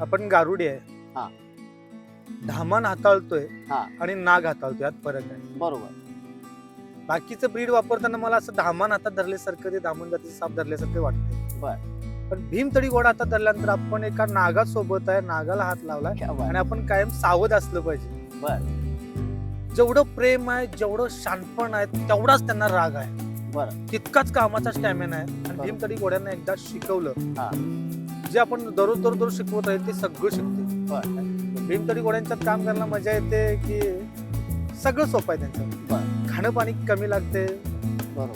आपण गारुडी आहे हा. धामान हाताळतोय हा. आणि नाग हाताळतोय यात फरक आहे बरोबर बाकीचं ब्रीड वापरताना मला असं धामान हातात धरल्यासारखं ते धामण जातीचं साप धरल्यासारखं वाटतं बर. पण भीमतडी गोडा हातात धरल्यानंतर आपण एका नागासोबत आहे नागाला हात लावलाय क्या बात. आणि आपण कायम सावध असलं पाहिजे बर जेवढं प्रेम आहे जेवढं शांतपण आहे तेवढाच त्यांना राग आहे बरं तितकाच कामाचा स्टॅमिना आहे आणि बरोबर. भीमतडी घोड्यांना एकदा शिकवलं हा. जे आपण दररोज दररोज दररोज शिकवत राहील ते सगळं शिकते. भीमतडी घोड्यांच्यात काम करायला मजा येते की सगळं सोपं आहे त्यांचं. खाणं पाणी कमी लागते.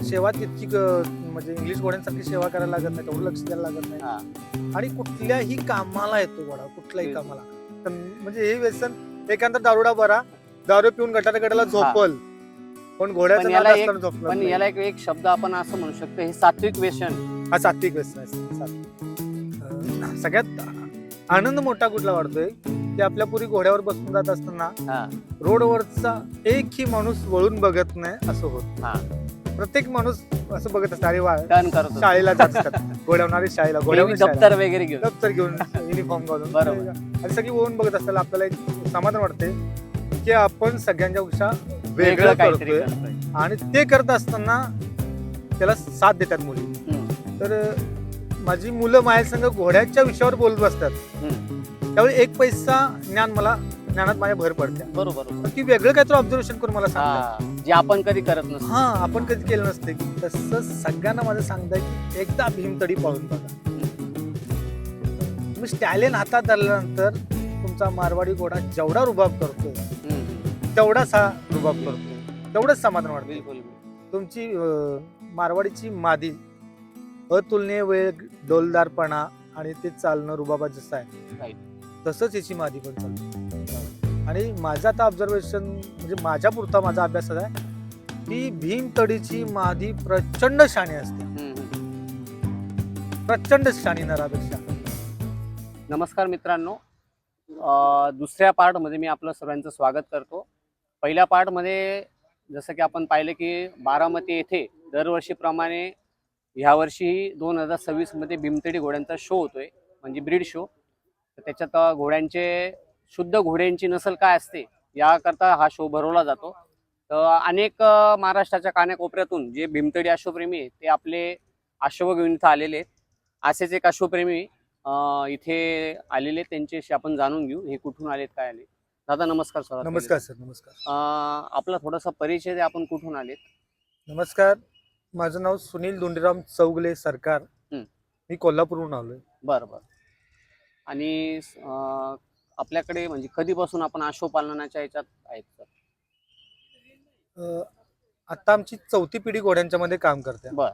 सेवा तितकी म्हणजे इंग्लिश घोड्यांसारखी सेवा करायला लागत नाही तेवढं लक्ष द्यायला लागत नाही. हा. आणि कुठल्याही कामाला येतो घोडा कुठल्याही. कामाला. तर म्हणजे हे व्यसन एखादा दारुडा बरा दारू पिऊन गटाला गटाला झोपल पण घोड्याचं पण याला एक- शब्द आपण असं म्हणू शकतो हे सात्विक व्यसन. हा सात्विक व्यसन आहे सगळ्यात आनंद मोठा कुठला वाटतोय की आपल्या पुरी घोड्यावर बसून जात असताना हा. रोडवरचा एकही माणूस वळून बघत नाही असं होत. हा. प्रत्येक माणूस असं बघत असतं अरे वा टर्न करतो शाळेला जात असतात. घोड्यावणारे शाळेला नेहमी घोड्यावर दप्तर वगैरे घेऊन. दप्तर घेऊन युनिफॉर्म घालून. बरोबर. आणि सगळी ओळून बघत असताना आपल्याला एक समाधान वाटते की आपण सगळ्यांच्या पेक्षा वेगळं वेगळं काहीतरी करतोय करतोय. आणि ते करत असताना त्याला साथ देतात मुली. हम्म, तर माझी मुलं माझ्या संग घोड्याच्या विषयावर बोलत बसतात. त्यावेळी एक पैसा ज्ञान मला ज्ञानात माझ्या भर पडते बरोबर ती वेगळं काहीतरी ऑब्झर्वेशन करून मला सांगतात. हा जे आपण कधी करत नसतो. हा आपण कधी केलं नसते. तसं सगळ्यांना माझं सांगताय की एकदा भीमतडी पाहून बघा. तुम्ही स्टॅलियन हातात धरल्यानंतर तुमचा मारवाडी घोडा जेवढा रुबाब हम्म, तेवढाच हा रुबाब करतोय. तेवढंच समाधान वाटतं बिलकुल. तुमची अं, मारवाडीची मादी अतुलनीय वेळ डोलदारपणा आणि ते चालणं रुबाबा जसं आहे. तसंच याची मादी पण चालते आणि माझं आता ऑब्झर्वेशन म्हणजे माझ्या पुरता माझा अभ्यास आहे की भीमतडीची मादी प्रचंड शाणी असते. प्रचंड शाणी नरापेक्षा. नमस्कार मित्रांनो. अं, दुसऱ्या पार्टमध्ये मी आपलं सर्वांचं स्वागत करतो. पहिल्या पार्टमध्ये जसं की आपण पाहिलं की बारामती येथे दरवर्षीप्रमाणे ह्यावर्षी दोन हजार सव्वीसमध्ये भीमतडी घोड्यांचा शो होतोय म्हणजे ब्रीड शो तर त्याच्यात घोड्यांचे शुद्ध घोड्यांची नसल काय असते याकरता हा शो भरवला जातो. तर अनेक महाराष्ट्राच्या कानाकोपऱ्यातून जे भीमतडी अश्वप्रेमी आहेत ते आपले अश्व घेऊन इथं आलेले आहेत. असेच एक अश्वप्रेमी इथे आलेले त्यांच्याशी आपण जाणून घेऊ हे कुठून आलेत काय आले दादा नमस्कार सर. नमस्कार सर. नमस्कार. आपला थोडासा परिचय आपण कुठून आलेत? नमस्कार. माझं नाव सुनील दोंडीराम चौगले सरकार. हं. मी कोल्हापूरहून आलोय. बरं बरं. आणि अं, आपल्याकडे म्हणजे कधीपासून आपण अश्वपालनाच्या याच्यात आहेत सर? अं, आता आमची चौथी पिढी घोड्यांच्या मध्ये काम करते. बर.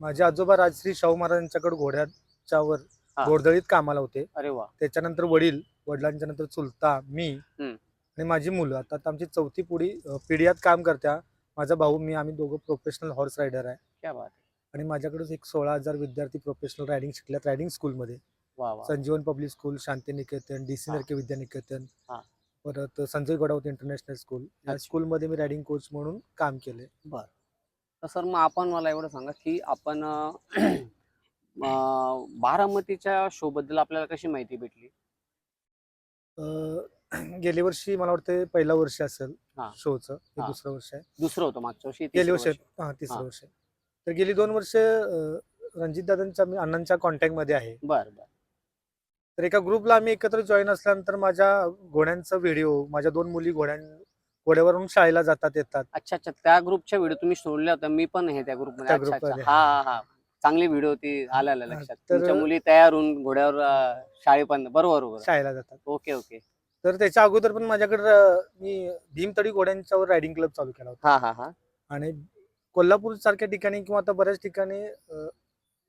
माझे आजोबा राजश्री शाहू महाराजांच्याकडे घोड्याच्या वर हा. घोडदळीत कामाला होते. अरे वा. त्याच्यानंतर वडील वडिलांच्या नंतर चुलता मी हं. आणि माझी मुलं. आता आता आमची चौथी पिढी अं, पिढी यात काम करत्या. माझा भाऊ मी आम्ही दोघं प्रोफेशनल हॉर्स रायडर आहे क्या बात आहे. आणि माझ्याकडे एक सोळा हजार विद्यार्थी प्रोफेशनल रायडिंग शिकल्यात रायडिंग स्कूलमध्ये वा वा Sanjeevan public school Shantiniketan D C हा. नरके विद्यानिकेतन हा. परत संजय गडावत इंटरनॅशनल स्कूल या अच्छा. स्कूलमध्ये मी रायडिंग कोच म्हणून काम केले तर सर मग आपण मला एवढं सांगा की आपण अं, अं, बारामतीच्या शो बद्दल आपल्याला कशी माहिती भेटली गेल्या वर्षी मला वाटतं पहिला वर्ष असेल हा. शोचं हे हा. दुसरं वर्ष आहे. दुसरं होतं मागच्या वर्षी गेली तिसरं वर्ष. हा तिसरं हा. वर्ष आहे. तर गेली दोन वर्ष रणजित दादांच्या मी अण्णांच्या कॉन्टॅक्टमध्ये आहे. बरं बरं. तर एका ग्रुपला आम्ही एकत्र जॉईन असल्यानंतर माझ्या घोड्यांचा व्हिडिओ माझ्या दोन मुली घोड्यां घोड्यावरून शाळेला जातात येतात. अच्छा अच्छा. त्या ग्रुपच्या व्हिडिओ तुम्ही सोडल्या होत्या. मी पण आहे त्या ग्रुपमध्ये त्या अच्छा अच्छा. ग्रुपमध्ये. हा. हा हा. चांगली व्हिडिओ ती आल्या आल्या हा, लक्षात. तर- तुमच्या मुली तयार होऊन घोड्यावर अं, शाळेपर्यंत. बरोबर बरोबर. शाळेला जातात. Okay okay. तर त्याच्या अगोदर पण माझ्याकडे मी भीमतडी घोड्यांच्यावर रायडिंग क्लब चालू केला होता. हा हा हा. आणि कोल्हापूर सारख्या ठिकाणी किंवा आता बऱ्याच ठिकाणी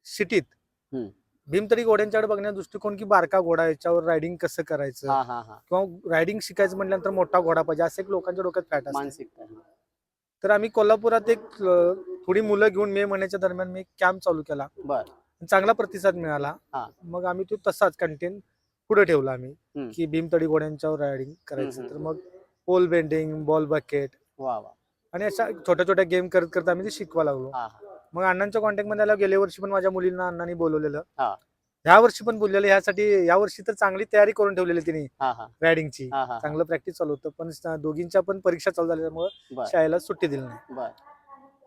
सिटीत हम्म. भीमतडी घोड्यांच्याकडे बघण्याचा दृष्टिकोन की बारका घोडा याच्यावर रायडिंग कसं करायचं? हा हा हा. किंवा रायडिंग शिकायचं म्हटल्यानंतर मोठा घोडा पाहिजे असं एक लोकांच्या डोक्यात फॅट असते मानसिकता. तर आम्ही कोल्हापुरात एक अं, थोडी मुलं घेऊन मे महिन्याच्या दरम्यान मी कॅम्प चालू केला. बर. चांगला प्रतिसाद मिळाला. हा. मग आम्ही तो तसाच कंटेंट पुढे ठेवला आम्ही. की भीमतडी घोड्यांच्यावर रायडिंग करायचं. तर. मग पोल बेंडिंग बॉल बकेट आणि अशा छोट्या छोट्या गेम करत करत आम्ही ते शिकवा लागलो. मग अण्णांच्या कॉन्टॅक्टमध्ये आला गेल्या वर्षी पण माझ्या मुलींना अण्णांनी बोलवलेलं. ह्या वर्षी पण बोललेलं ह्यासाठी या वर्षी तर चांगली तयारी करून ठेवलेली तिने रायडिंगची चांगलं प्रॅक्टिस चालू होतं पण दोघींच्या पण परीक्षा चालू झाल्यामुळे शाळेला सुट्टी दिली नाही.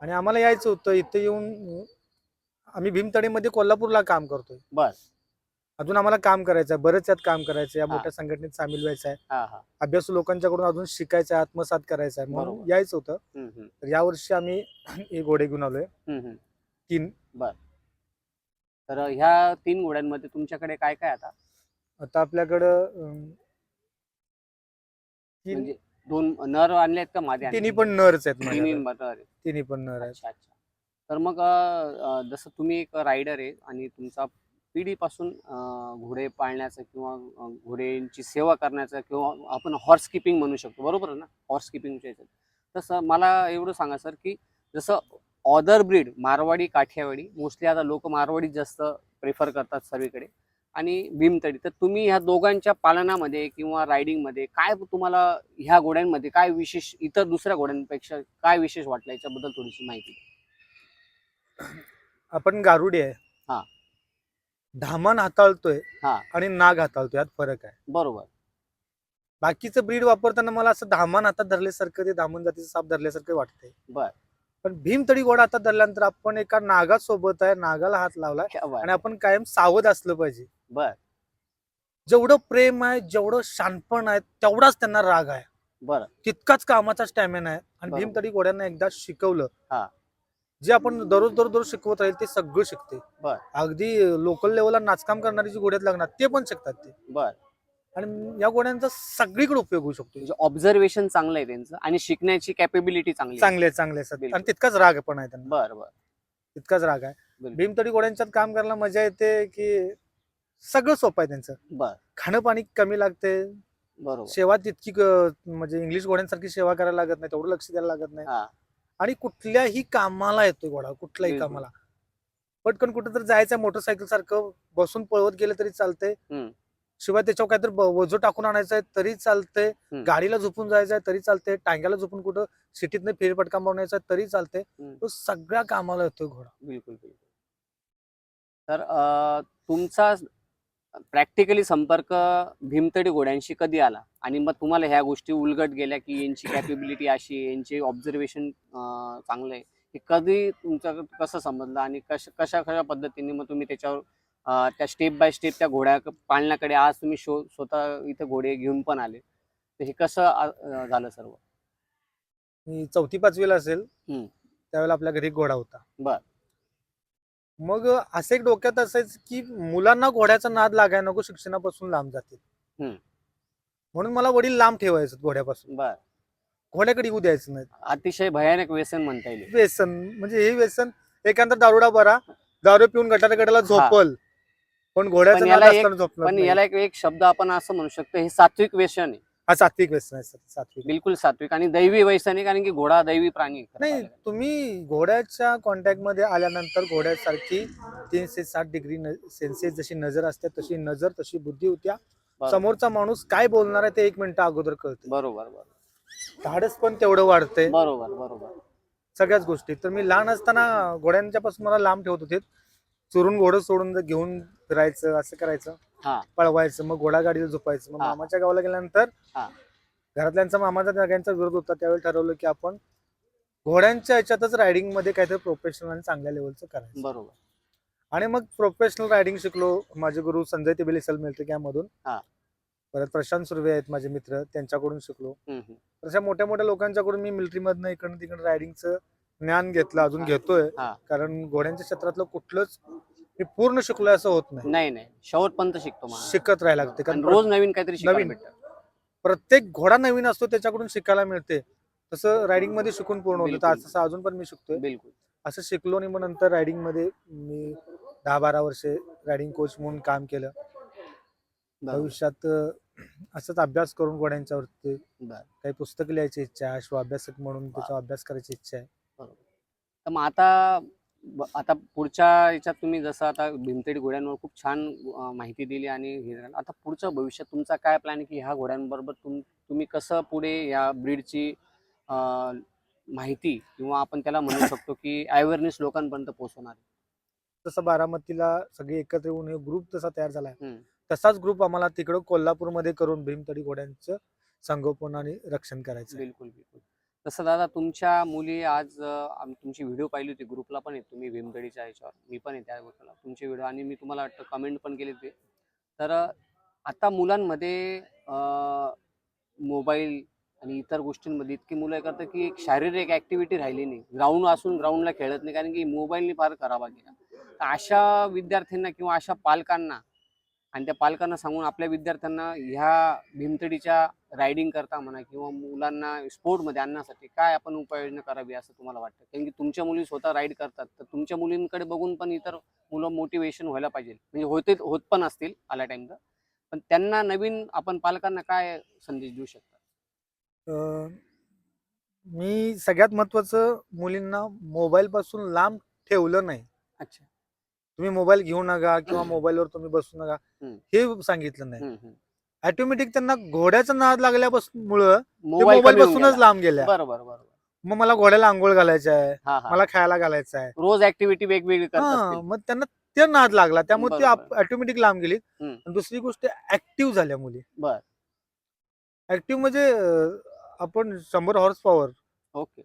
आणि आम्हाला यायचं होतं इथे येऊन आम्ही भीमतडीमध्ये कोल्हापूरला काम करतोय. बर. अजून आम्हाला काम करायचं आहे बरेच यात काम करायचं या. मोठ्या संघटनेत सामील व्हायचं आहे अभ्यासू लोकांच्याकडून अजून शिकायचं आहे आत्मसात करायचं आहे म्हणून. यायचं होतं. तर यावर्षी आम्ही हे घोडे घेऊन आलोय. तीन. तर ह्या तीन घोड्यांमध्ये तुमच्याकडे काय काय आता? आता आपल्याकडं तीन. म्हणजे दोन नर आणले आहेत का मादे आणले? तिन्ही पण नरच आहेत तिन्ही पण नर आहेत. तर मग जसं तुम्ही एक रायडर आहे आणि तुमचा पिढीपासून घोडे पाळण्याचं किंवा घोड्यांची सेवा करण्याचं किंवा आपण हॉर्स किपिंग म्हणू शकतो. बरोबर आहे ना? हॉर्स याच्यात तसं मला एवढं सांगा सर की जसं other breed Marwari Kathiawadi mostly आता लोक मारवाडी जास्त प्रेफर करतात सर्वीकडे आणि भीमतडी. तर तुम्ही ह्या दोघांच्या पालनामध्ये किंवा रायडिंगमध्ये काय तुम्हाला ह्या घोड्यांमध्ये काय विशेष इतर दुसऱ्या घोड्यांपेक्षा काय विशेष वाटलं? याच्याबद्दल थोडीशी माहिती. आपण गारुडी आहे. हा. धामान हाताळतोय हा. आणि नाग हाताळतोय यात फरक आहे. बरोबर. बाकीचं ब्रीड वापरताना मला असं धामान हातात धरल्यासारखं ते धामण जातीचं साप धरल्यासारखं वाटतंय. बर. पण भीमतडी घोडा हातात धरल्यानंतर आपण एका नागासोबत आहे नागाला हात लावलाय क्या बात. आणि आपण कायम सावध असलं पाहिजे. बर. जेवढं प्रेम आहे जेवढं शानपण आहे तेवढाच त्यांना राग आहे. बर. तितकाच कामाचा स्टॅमिना आहे. आणि बरोबर. भीमतडी घोड्यांना एकदा शिकवलं हा. जे आपण दररोज दररोज दररोज शिकवत राहील ते सगळं शिकते. बर. अगदी लोकल लेवलला नाचकाम करणारी जी घोड्यात लागणार ते पण शिकतात ते. बर. आणि या घोड्यांचा सगळीकडे उपयोग होऊ शकतो. म्हणजे ऑब्झर्वेशन चांगलं आहे त्यांचं आणि शिकण्याची कॅपेबिलिटी चांगली आहे. चांगले चांगले. बिलकुल. आणि तितकाच राग पण आहे त्यांना. बर बर. तितकाच राग आहे. बिलकुल. भीमतडी घोड्यांच्यात काम करायला मजा येते की सगळं सोपं आहे त्यांचं. बर. खाणं पाणी कमी लागते. बरोबर. सेवा तितकी क- म्हणजे इंग्लिश घोड्यांसारखी सेवा करायला लागत नाही तेवढं लक्ष द्यायला लागत नाही. हा. आणि कुठल्याही कामाला येतोय घोडा कुठल्याही. कामाला पटकन कुठं तर जायचं मोटरसायकल सारखं बसून पळवत गेलं तरी चालतंय. शिवाय त्याच्यावर काहीतरी वजो टाकून आणायचं आहे तरी चालतंय. गाडीला झोपून जायचं आहे तरी चालतंय टांग्याला झोपून कुठं सिटीतनं फेरपटका मारण्याचा तरी चालतंय. तो सगळ्या कामाला येतोय घोडा बिलकुल बिलकुल तर तुमचा प्रॅक्टिकली संपर्क भीमतडी घोड्यांशी कधी आला? आणि मग तुम्हाला ह्या गोष्टी उलगट गेल्या की यांची कॅपेबिलिटी अशी यांचे ऑब्झर्वेशन चांगलं आहे? हे कधी तुमचं कसं समजलं आणि कशा कशा कशा पद्धतीने मग तुम्ही त्याच्यावर त्या स्टेप बाय स्टेप त्या घोड्या पाळण्याकडे आज तुम्ही शो स्वतः इथे घोडे घेऊन पण आले. तर हे कसं झालं सर्व? मी चौथी पाचवीला असेल. त्यावेळेला आपल्या घरी घोडा होता. बर. मग असं एक डोक्यात असायचं की मुलांना घोड्याचा नाद लागायला नको शिक्षणापासून लांब जातील. हम्म. म्हणून मला वडील लांब ठेवायचं घोड्यापासून. बर. घोड्याकडे येऊ द्यायचं नाही अतिशय भयानक व्यसन म्हणता येईल. व्यसन. म्हणजे हे व्यसन एखादा दारुडा बरा दारू पिऊन गटारा गटाला झोपल पण घोड्याचं पण नाद याला एक- असताना झोपणार पण नाही. याला एक एक शब्द आपण असं म्हणू शकतो हे सात्विक व्यसन आहे. हा सात्विक व्यसन आहे सर सात्विक. बिलकुल सात्विक आणि दैवी व्यसन आहे कारण की घोडा दैवी प्राणी नाही. तुम्ही घोड्याच्या कॉन्टॅक्टमध्ये आल्यानंतर घोड्यासारखी तीनशे साठ डिग्री सेन्सेस जशी नजर असते तशी नजर तशी बुद्धी होत्या. समोरचा माणूस काय बोलणार आहे ते एक मिनिट अगोदर कळते बरोबर बरोबर. धाडस पण तेवढं वाढतंय. बरोबर बरोबर. सगळ्याच गोष्टी. तर मी लहान असताना घोड्यांच्या पासून मला लांब ठेवत होते. चोरून घोडं सोडून घेऊन फिरायचं असं करायचं. पळवायचं मग घोडा गाडीला झोपायचं मग. मामाच्या गावाला गेल्यानंतर. घरातल्यांचा मामाचा सगळ्यांचा विरोध होता त्यावेळी ठरवलं की आपण घोड्यांच्या याच्यातच रायडिंगमध्ये काहीतरी प्रोफेशनल आणि चांगल्या लेवलचं करायचं बरोबर आणि मग प्रोफेशनल रायडिंग शिकलो माझे गुरु संजय तिबेली सल मिलिटरी कॅम्पमधून हा. परत प्रशांत सुर्वे आहेत माझे मित्र त्यांच्याकडून शिकलो हम्म. तशा मोठ्या मोठ्या लोकांच्याकडून मी मिलिटरीमधनं इकडनं तिकडं रायडिंगचं ज्ञान घेतलं अजून. घेतोय. कारण घोड्यांच्या क्षेत्रातलं कुठलंच मी पूर्ण शिकलोय असं होत नाही. नाही नाही. शेवटपर्यंत शिकतो शिकत राहायला लागते. कारण आणि रोज नवीन काहीतरी शिकायला नवीन. भेटतं. प्रत्येक घोडा नवीन असतो त्याच्याकडून शिकायला मिळते. तसं रायडिंगमध्ये शिकून पूर्ण होतं. बिलकुल. असं अजून पण मी शिकतोय. बिलकुल. असं शिकलो आणि मग नंतर रायडिंगमध्ये मी दहा बारा वर्षे रायडिंग कोच म्हणून काम केलं. बरोबर भविष्यात अं, असंच अभ्यास करून घोड्यांच्यावरती बरं. काही पुस्तक लिहायची इच्छा आहे अश्व अभ्यासक म्हणून त्याचा अभ्यास करायची इच्छा आहे. तर मग आता आता पुढच्या याच्यात तुम्ही जसं आता भीमतेडी घोड्यांवर खूप छान माहिती दिली आणि हे झालं. आता पुढचं भविष्यात तुमचा काय प्लॅन आहे की ह्या घोड्यांबरोबर तुम तुम्ही कसं पुढे या ब्रीडची माहिती किंवा आपण त्याला म्हणू शकतो की अवेअरनेस लोकांपर्यंत पोहोचवणार जसा बारामतीला सगळे एकत्र येऊन ग्रुप तसा तयार झालाय हम्म. तसाच ग्रुप आम्हाला तिकडं कोल्हापूरमध्ये करून भीमतडी घोड्यांचं संगोपन आणि रक्षण करायचं. बिलकुल बिलकुल तसं दादा तुमच्या मुली आज आम्ही तुमची व्हिडिओ पाहिली होती ग्रुपला पण आहे तुम्ही भीमतडीच्या ह्याच्यावर मी पण आहे त्या ग्रुपला तुमचे व्हिडिओ आणि मी तुम्हाला वाटतं कमेंट पण केली होती. तर अं, आता मुलांमध्ये मोबाईल आणि इतर गोष्टींमध्ये इतकी मुलं हे करतात की एक शारीरिक ऍक्टिव्हिटी राहिली नाही. ग्राउंड असून ग्राउंडला खेळत नाही कारण की मोबाईलने फार करावा केला तर अशा विद्यार्थ्यांना किंवा अशा पालकांना आणि त्या पालकांना सांगून आपल्या विद्यार्थ्यांना ह्या भीमतडीच्या रायडिंग करता म्हणा किंवा मुलांना स्पोर्टमध्ये आणण्यासाठी काय आपण उपाययोजना करावी असं तुम्हाला वाटतं? कारण की तुमच्या मुली स्वतः राईड करतात तर तुमच्या मुलींकडे बघून पण इतर मुलं मोटिवेशन व्हायला पाहिजे. म्हणजे होते होत पण असतील आल्या टाइमला पण त्यांना नवीन आपण पालकांना काय संदेश देऊ शकता? मी सगळ्यात महत्वाचं मुलींना मोबाईल पासून लांब ठेवलं नाही. अच्छा. तुम्ही मोबाईल घेऊ नका किंवा मोबाईलवर तुम्ही बसू नका. हे सांगितलं नाही. ऑटोमॅटिक त्यांना घोड्याचा नाद लागल्यापासून मुळे मोबाईल पासूनच. लांब गेल्या. बरोबर बरोबर. मग मला घोड्याला आंघोळ घालायचं आहे मला खायला घालायचं आहे रोज ऍक्टिव्हिटी वेगवेगळी मग त्यांना ते नाद लागला. त्यामुळे ते. ऑटोमॅटिक लांब गेली. दुसरी गोष्ट ऍक्टिव्ह झाल्या मुली. ऍक्टिव्ह म्हणजे आपण शंभर हॉर्स पॉवर ओके.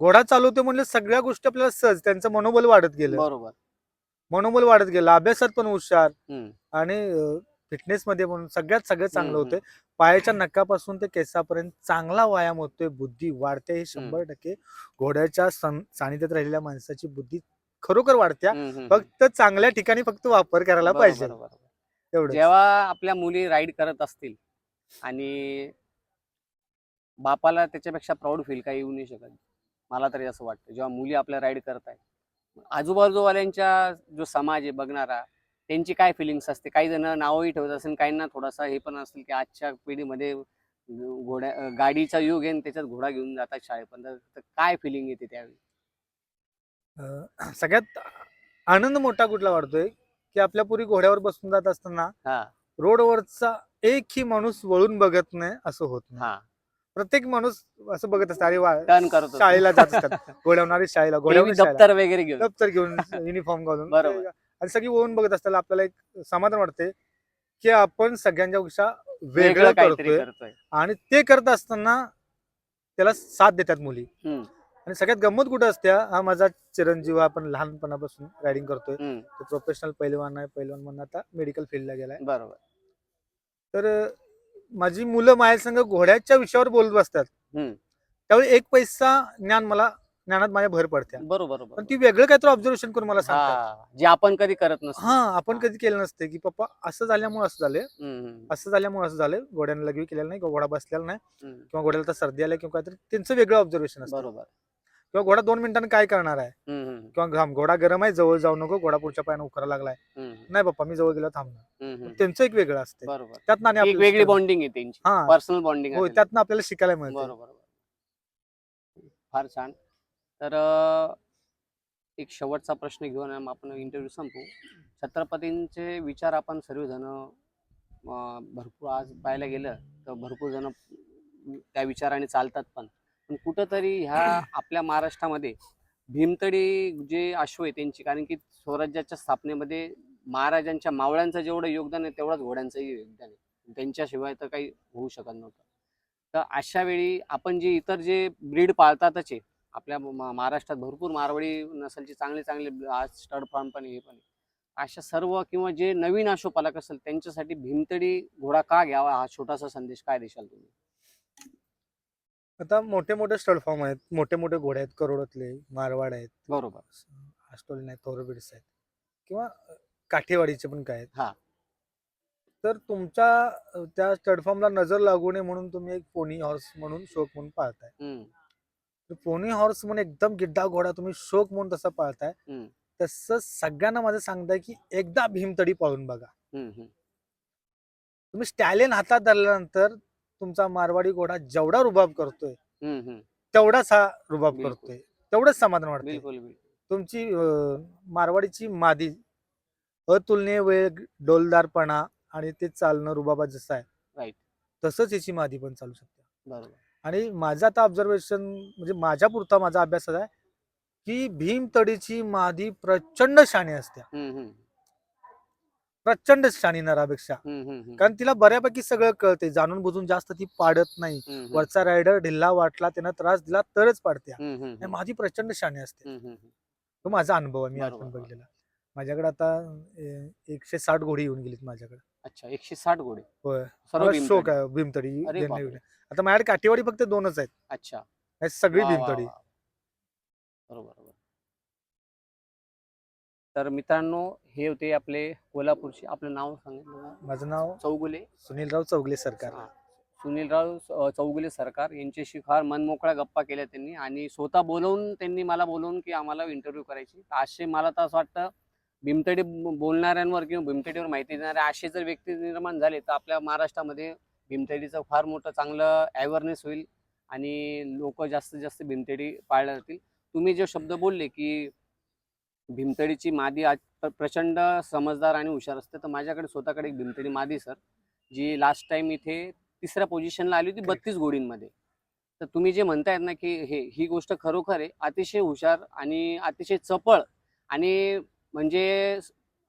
घोडा चालवतो म्हणजे सगळ्या गोष्टी आपल्याला सहज त्यांचं मनोबल वाढत गेलं. बरोबर. मनोबल वाढत गेलं अभ्यासात पण हुशार. आणि फिटनेस मध्ये पण सगळ्यात सगळ्यात चांगलं होतंय. पायाच्या नकापासून ते केसापर्यंत चांगला व्यायाम होतोय बुद्धी वाढते हे शंभर टक्के. घोड्याच्या सानिध्यात राहिलेल्या माणसाची बुद्धी खरोखर वाढत्या. फक्त चांगल्या ठिकाणी फक्त वापर करायला पाहिजे. एवढं जेव्हा आपल्या मुली राईड करत असतील आणि बापाला त्याच्यापेक्षा प्राऊड फील काही येऊ नाही शकत. मला तरी असं वाटतं जेव्हा मुली आपल्या राईड करत आहेत आजूबाजूवाल्यांच्या जो समाज आहे बघणारा त्यांची काय फिलिंग्स असते? काही जण नावही ठेवत असेल काहींना थोडासा हे पण असेल की आजच्या पिढीमध्ये घोड्या गाडीचा युग आहे त्याच्यात घोडा घेऊन जातात शाळेपर्यंत. तर काय फिलिंग येते त्यावेळी? सगळ्यात आनंद मोठा कुठला वाढतोय? की आपल्या पुरी घोड्यावर बसून जात असताना हा. रोडवरचा एकही माणूस वळून बघत नाही असं होत नाही. हा. प्रत्येक माणूस असं बघत असतं अरे वा टर्न करत असतो. शाळेला जात असतात. घोड्यावरणारी शाळेला घोड्यावर दप्तर वगैरे घेऊन. दप्तर घेऊन युनिफॉर्म घालून. बरोबर. आणि सगळी ओळून बघत असताना आपल्याला एक समाधान वाटते की आपण सगळ्यांच्या पेक्षा वेगळं करतोय आणि ते करत असताना त्याला साथ देतात मुली. आणि सगळ्यात गंमत कुठं असते हा माझा चिरंजीव आपण लहानपणापासून रायडिंग करतोय. तो प्रोफेशनल पैलवान आहे पैलवान म्हणून आता मेडिकल फील्डला गेलाय. बरोबर. तर माझी मुलं माझ्या संग घोड्याच्या विषयावर बोलत बसतात. त्यावेळी एक पैसा ज्ञान मला ज्ञानात माझ्या भर पडत्या. बरोबर पण ती वेगळं काहीतरी ऑब्झर्वेशन करून मला सांगतात. हा जे आपण कधी करत नसतो. हा आपण. कधी केलं नसते की पप्पा असं झाल्यामुळे असं झालं हम्म, हम्म, असं झाल्यामुळे असं झालं घोड्यानं लघवी केलेलं नाही किंवा घोडा बसलेला नाही हम्म, किंवा घोड्याला तर सर्दी आली किंवा काहीतरी त्यांचं वेगळं ऑब्झर्वेशन असतं. बरोबर. किंवा घोडा दोन मिनिटांनी काय करणार आहे? हम्म, हम्म, किंवा घाम घोडा गरम आहे जवळ जाऊ नको घोडा पुढच्या पायानं उकरा लागलाय. हम्म, नाही पप्पा मी जवळ गेलो थांबणार. हम्म, हम्म. त्यांचं एक वेगळं असते बरोबर. त्यात एक आपल्याला वेगळी बॉन्डिंग आहे त्यांची. हा. पर्सनल बॉन्डिंग हो त्यातनं आपल्याला शिकायला मिळतं बरोबर. फार छान. तर एक शेवटचा प्रश्न घेऊन आपण इंटरव्ह्यू संपू छत्रपतींचे विचार आपण सर्वजण भरपूर आज पाहायला गेलं तर भरपूर जण त्या विचाराने चालतात पण. पण कुठंतरी ह्या आपल्या महाराष्ट्रामध्ये भीमतडी जे अश्व आहे त्यांची कारण की स्वराज्याच्या स्थापनेमध्ये महाराजांच्या मावळ्यांचं जेवढं योगदान आहे तेवढंच घोड्यांचंही योगदान आहे. त्यांच्याशिवाय तर काही होऊ शकत नव्हतं. तर अशा वेळी आपण जे इतर जे ब्रीड पाळतातच आहे आपल्या महाराष्ट्रात भरपूर मारवाडी नसलचे चांगले चांगले आज स्टड फार्म पण हे पण. अशा सर्व किंवा जे नवीन अश्वपालक असेल त्यांच्यासाठी भीमतडी घोडा का घ्यावा हा छोटासा संदेश काय देशाल तुम्ही? आता मोठे मोठे स्टड फॉर्म आहेत मोठे मोठे घोडे आहेत करोडातले मारवाड आहेत बरोबर. आस्टोलिन आहेत थोरोबिड्स आहेत किंवा काठेवाडीचे पण काय आहेत. हा. तर तुमच्या त्या स्टडफॉर्मला नजर लागू नये म्हणून तुम्ही एक पोनी हॉर्स म्हणून शोक म्हणून पाळताय पोनी हॉर्स म्हणून एकदम गिड्डा घोडा तुम्ही शोक म्हणून तसा पाळताय. तसं सगळ्यांना माझं सांगताय की एकदा भीमतडी पाळून बघा. तुम्ही स्टॅलियन हातात धरल्यानंतर तुमचा मारवाडी घोडा जेवढा रुबाब करतोय. तेवढाच हा रुबाब. करतोय तेवढंच समाधान बिलकुल तुमची मारवाडीची मादी अतुलनीय वेळ डोलदारपणा आणि ते चालणं रुबाबा जसं आहे. तसंच याची मादी पण चालू शकते बरोबर आणि माझं आता ऑब्झर्वेशन म्हणजे माझ्या पुरता माझा अभ्यास आहे की भीमतडीची मादी प्रचंड शाणी असते. प्रचंड शाणी नरापेक्षा. कारण तिला बऱ्यापैकी सगळं कळते. जाणून बुजून जास्त ती पाडत नाही. वरचा रायडर ढिल्ला वाटला त्यानं त्रास दिला तरच पाडते माझी प्रचंड शाणी असते. तो माझा अनुभव आहे. मी बरोबर. बघितलेला. माझ्याकडे आता एकशे साठ घोडी येऊन गेलीत माझ्याकडे. अच्छा एकशे साठ घोडे. होय. सर्व मला भीमतडी. शोक आहे भीमतडी अरे देणे बापरे. बिणे. आता माझ्याकडे काठीवाडी फक्त दोनच आहेत. अच्छा. सगळी वा, वा, भीमतडी. वा. बरोबर बरोबर. तर मित्रांनो हे होते आपले कोल्हापूरचे आपलं नाव सांगितलं माझं नाव चौगुले. सुनीलराव चौगले सरकार. हा. सुनीलराव अ, चौगुले सरकार. यांच्याशी फार मनमोकळ्या गप्पा केल्या त्यांनी आणि स्वतः बोलवून त्यांनी मला बोलवून की आम्हाला इंटरव्ह्यू करायची. तर असे मला तर असं वाटतं भीमतडी बोलणाऱ्यांवर किंवा भीमतडीवर माहिती देणारे असे जर व्यक्ती निर्माण झाले तर आपल्या महाराष्ट्रामध्ये भीमतडीचं फार मोठं चांगलं अवेअरनेस होईल आणि लोक जास्तीत जास्त भीमतडी पाळल्या जातील तुम्ही जे शब्द बोलले की भीमतडीची मादी आज प्र- प्रचंड समजदार आणि हुशार असते तर माझ्याकडे स्वतःकडे एक भीमतडी मादी सर जी लास्ट टाइम इथे तिसऱ्या पोझिशनला आली होती. बत्तीस घोडींमध्ये तर तुम्ही जे म्हणतायत ना की हे ही गोष्ट खरोखर आहे अतिशय हुशार आणि अतिशय चपळ आणि म्हणजे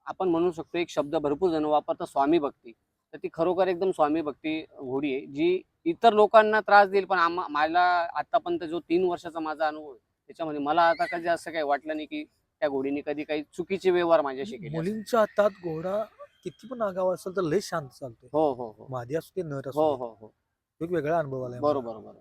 आपण म्हणू शकतो एक शब्द भरपूर जण वापरतात स्वामी भक्ती तर ती खरोखर एकदम स्वामी भक्ती घोडी आहे जी इतर लोकांना त्रास देईल पण आम्हा मला आतापर्यंत जो तीन वर्षाचा माझा अनुभव त्याच्यामध्ये मला आता कधी असं काही वाटलं नाही की त्या घोडीने कधी काही चुकीचे व्यवहार माझ्याशी केले. मुलींच्या हातात घोडा किती पण आगाव असेल तर लय शांत चालतोय हो हो हो मादी असू ते नर हो. हो हो एक वेगळा अनुभव मला. बरोबर बरोबर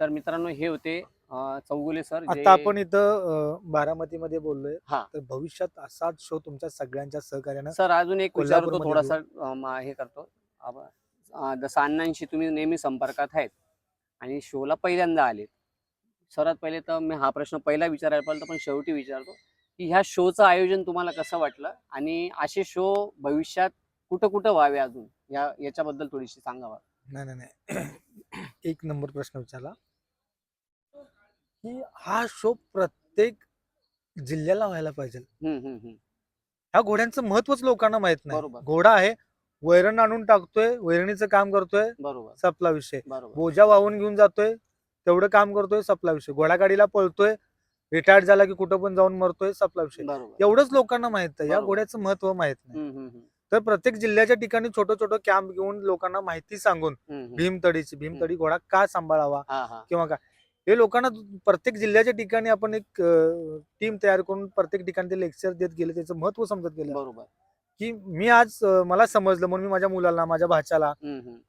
तर मित्रांनो हे होते चौगुले सर आता आपण इथं बारामती मध्ये बोललोय. हा. तर भविष्यात असाच शो तुमच्या सगळ्यांच्या सहकार्यानं सर अजून एक विचारतो थोडासा अं, हे करतो. आप- अं, जसं अण्णांशी तुम्ही नेहमी संपर्कात आहेत आणि शोला पहिल्यांदा आले सर्वात पहिले तर मी हा प्रश्न पहिला विचारायला पाहिजे पण शेवटी विचारतो की ह्या शोचं आयोजन तुम्हाला कसं वाटलं? आणि असे शो भविष्यात कुठं कुठं व्हावे अजून? या याच्याबद्दल थोडीशी सांगावा. नाही नाही नाही. एक नंबर प्रश्न विचारला. की हा शो प्रत्येक जिल्ह्याला व्हायला पाहिजे. ह्या घोड्यांचं महत्वच लोकांना माहीत नाही. घोडा आहे वैरण आणून टाकतोय वैरणीचं काम करतोय सपला विषय. बोजा वाहून घेऊन जातोय तेवढं काम करतोय सपला विषय. घोडागाडीला पळतोय रिटायर्ड झाला की कुठं पण जाऊन मरतोय सपला विषय. एवढंच लोकांना माहीत आहे या. घोड्याचं महत्त्व माहीत नाही. तर प्रत्येक जिल्ह्याच्या ठिकाणी छोटं छोटं कॅम्प घेऊन लोकांना माहिती सांगून. भीमतडीची भीमतडी घोडा का सांभाळावा किंवा काय? हे लोकांना प्रत्येक जिल्ह्याच्या ठिकाणी आपण एक टीम तयार करून प्रत्येक ठिकाणी ते लेक्चर देत गेले त्याचं महत्त्व समजत गेलं. बरोबर. की मी आज मला समजलं म्हणून मी माझ्या मुलाला माझ्या भाच्याला.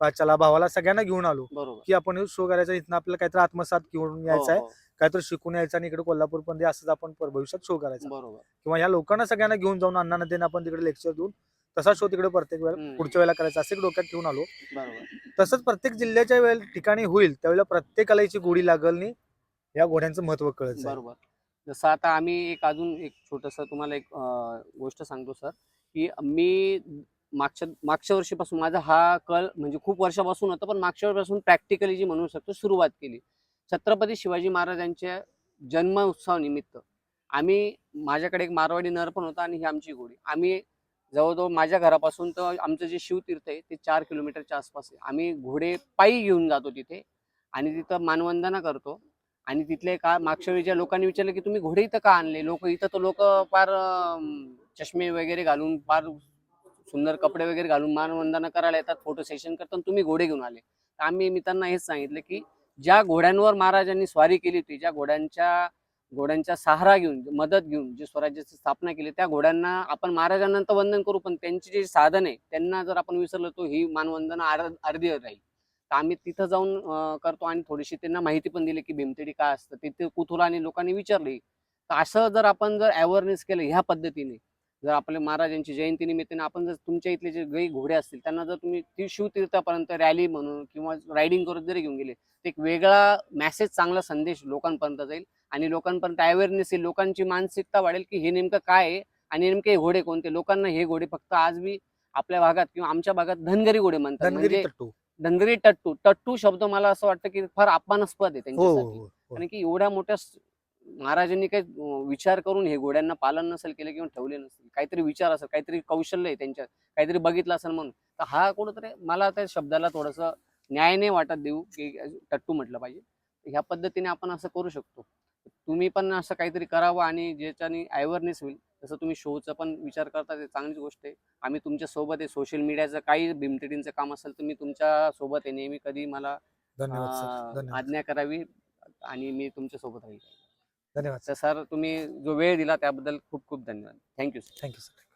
भाच्याला भावाला सगळ्यांना घेऊन आलो. की आपण शो करायचा इथनं आपल्याला काहीतरी आत्मसात घेऊन यायचं आहे हो, हो. काहीतरी शिकून यायचं आणि इकडे कोल्हापूरमध्ये असंच आपण भविष्यात शो करायचा. किंवा या लोकांना सगळ्यांना घेऊन जाऊन अण्णा नदीने आपण तिकडे लेक्चर देऊन तसा शो तिकडे प्रत्येक वेळेला. पुढच्या वेळेला करायचा असं एक डोक्यात ठेवून आलो. बरोबर. तसंच प्रत्येक जिल्ह्याच्या वेळे ठिकाणी होईल त्यावेळेला प्रत्येकाला याची गोडी लागल नाही या घोड्यांचं महत्त्व कळत. बरोबर. जसं आता आम्ही एक अजून एक छोटस तुम्हाला एक गोष्ट सांगतो सर की मी मागच्या मागच्या वर्षीपासून माझा हा कल म्हणजे खूप वर्षापासून होता पण मागच्या वर्षापासून प्रॅक्टिकली जी म्हणू शकतो सुरुवात केली. छत्रपती शिवाजी महाराजांच्या जन्म उत्सवानिमित्त आम्ही माझ्याकडे एक मारवाडी नर पण होता आणि ही आमची घोडी आम्ही जवळजवळ माझ्या घरापासून तर आमचं जे शिवतीर्थ आहे ते चार किलोमीटरच्या आसपास आहे. आम्ही घोडे पायी घेऊन जातो तिथे आणि तिथं मानवंदना करतो. आणि तिथले का मागच्या वेळी ज्या लोकांनी विचारलं की तुम्ही घोडे इथं का आणले? लोक इथं तर लोक फार चष्मे वगैरे घालून फार सुंदर कपडे वगैरे घालून मानवंदना करायला येतात फोटो सेशन करतात आणि तुम्ही घोडे घेऊन आले. तर आम्ही मी त्यांना हेच सांगितलं की ज्या घोड्यांवर महाराजांनी स्वारी केली होती ज्या घोड्यांच्या घोड्यांचा सहारा घेऊन मदत घेऊन जे स्वराज्याची स्थापना केली त्या घोड्यांना आपण महाराजांना तर वंदन करू पण त्यांची जे साधन आहे त्यांना जर आपण विसरलो तो ही मानवंदना अर्ध अर्धी राहील. तर आम्ही तिथं जाऊन करतो आणि थोडीशी त्यांना माहिती पण दिली की भीमतेडी काय असतं. तिथे कुतूला आणि लोकांनी विचारली. तर असं जर आपण जर अवेअरनेस केलं ह्या पद्धतीने जर आपल्या महाराजांची जयंती निमित्ताने आपण जर तुमच्या इथले जे काही घोडे असतील त्यांना जर तुम्ही ती शिवतीर्थापर्यंत रॅली म्हणून किंवा रायडिंग करत जरी घेऊन गेले तर एक वेगळा मेसेज चांगला संदेश लोकांपर्यंत जाईल. आणि लोकांपर्यंत अवेअरनेस येईल. लोकांची मानसिकता वाढेल की हे नेमकं काय आहे आणि नेमके हे घोडे कोणते? लोकांना हे घोडे फक्त आज बी आपल्या भागात किंवा आमच्या भागात धनगरी घोडे म्हणतात. धनगरी म्हणजे धनगरी टट्टू. टट्टू शब्द मला असं वाटतं की फार अपमानास्पद आहे हो हो त्यांच्यासाठी. हो, कारण की एवढ्या मोठ्या महाराजांनी काही विचार करून हे घोड्यांना पालन नसेल केलं किंवा ठेवले नसेल काहीतरी विचार असेल काहीतरी कौशल्य आहे त्यांच्यात काहीतरी बघितलं असेल म्हणून तर हा कुठंतरी मला त्या शब्दाला थोडस न्याय नाही वाटत देऊ की टट्टू म्हटलं पाहिजे. ह्या पद्धतीने आपण असं करू शकतो. तुम्ही पण असं काहीतरी करावं आणि ज्याच्याने अवेअरनेस होईल तसं तुम्ही शोचा पण विचार करता ते चांगलीच गोष्ट आहे. आम्ही तुमच्यासोबत आहे सोशल मीडियाचं काही भीमटेडींचं काम असेल तर मी तुमच्यासोबत आहे नेहमी कधी मला आज्ञा करावी आणि मी तुमच्यासोबत राहील. धन्यवाद तर सर तुम्ही जो वेळ दिला त्याबद्दल खूप खूप धन्यवाद. Thank you sir thank you sir